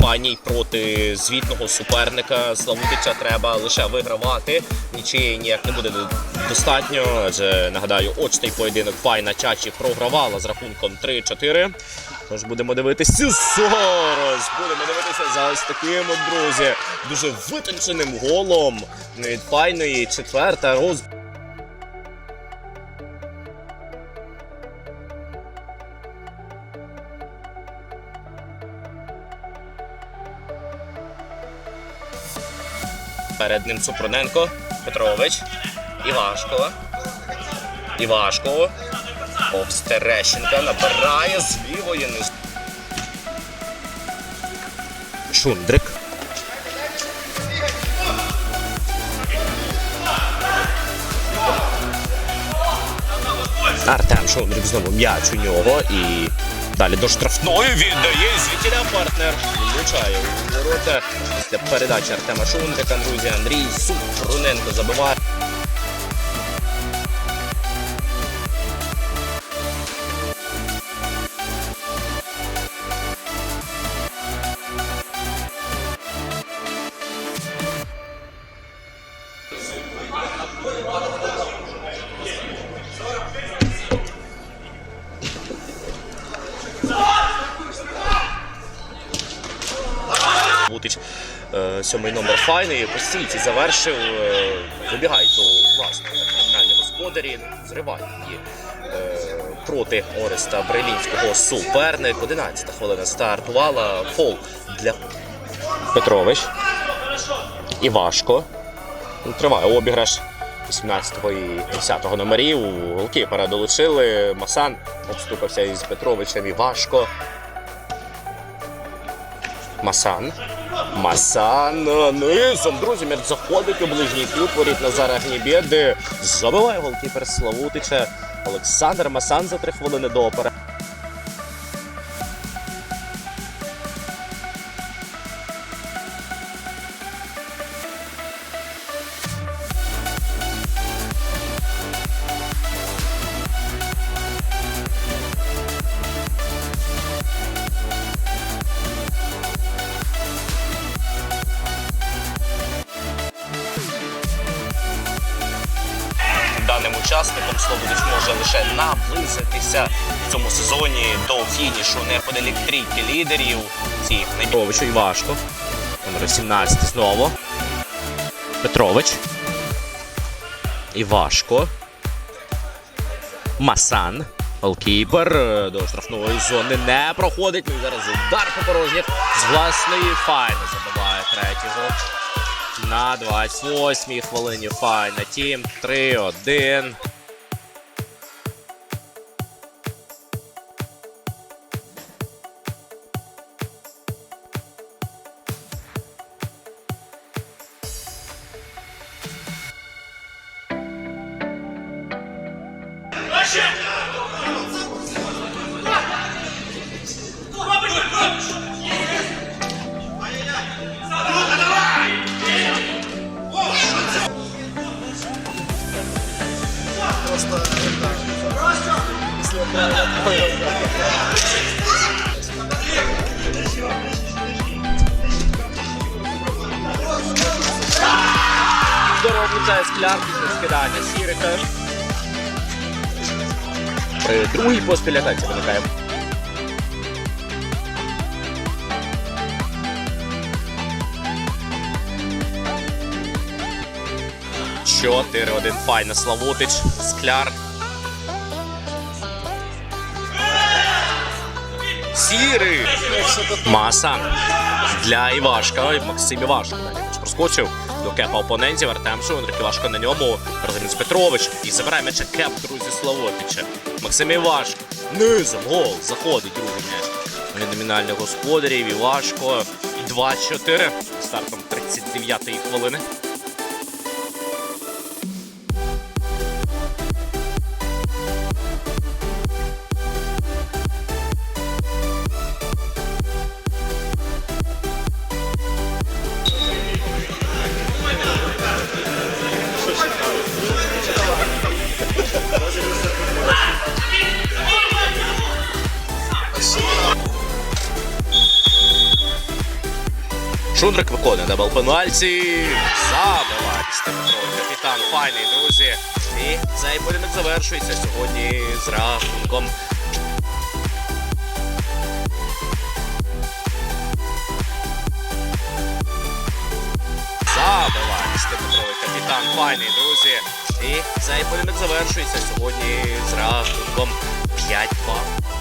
файній проти звітного суперника. Славутича треба лише вигравати. Нічиї ніяк не буде достатньо. Адже нагадаю, очний поєдинок файна Чачі програвала з рахунком 3-4. Тож будемо дивитися зараз. Будемо дивитися за ось таким друзі. Дуже витонченим голом від файної четверта роз. Перед ним Супроненко, Петрович, Івашко. Івашко. Повз набирає з лівої низ. Шундрик. Артем Шундрик знову м'яч у нього і далі до штрафної віддає звітіля партнер. Влучає у ворота. Після передачі Артема Шундрика, друзі, Андрій Супруненко забиває. Бутич е, сьомий номер файний. По стійці завершив. е, Вибігають до власного кримінальні господарі, зривають її е, проти Ореста Брелінського суперник. 11 хвилина стартувала. Фол для Петрович. Івашко. Ну, Триває обіграш 18-го і 10-го номерів. Голкіпера долучили. Масан обступився із Петровичем Івашко. Масан. Масан низом, друзі, м'яч заходить у ближній кут, воріт Назара Гнібєди. Забиває голкіпер Славутича. Олександр Масан за три хвилини до опера. Даним учасником Слободич може лише наблизитися в цьому сезоні до фінішу неподалік трійки лідерів. Цих Петровичу і важко. Номер 17 знову. Петрович. Івашко. Масан. Голкіпер до штрафної зони не проходить. Ну і зараз удар по порожніх з власної файно забиває третій гол. На 28-й хвилині. Файна. Тім 3-1. Здорово влучає скляр після скидання Сірика. При другій поспіль атаці виникає. Чотири один файна Славутич. Скляр. Сірий. Маса. Для Івашка. Максим Івашко. Проскочив до кепа опонентів. Артем Шундрик Івашко на ньому. Розуміць Петрович. І забирає м'яча кеп, друзі, Славопіча. Максим Івашко. Низом гол. Заходить другий м'яч. Від номінальних господарів Івашко. І 2-4. Стартом 39-ї хвилини. Шундрик виконує дабл пенальті. Забиває Степетровий капітан. Файний, друзі. І цей поєдинок завершується сьогодні з рахунком. Забиває Степетровий капітан. Файний, друзі. І цей поєдинок завершується сьогодні з рахунком 5-2.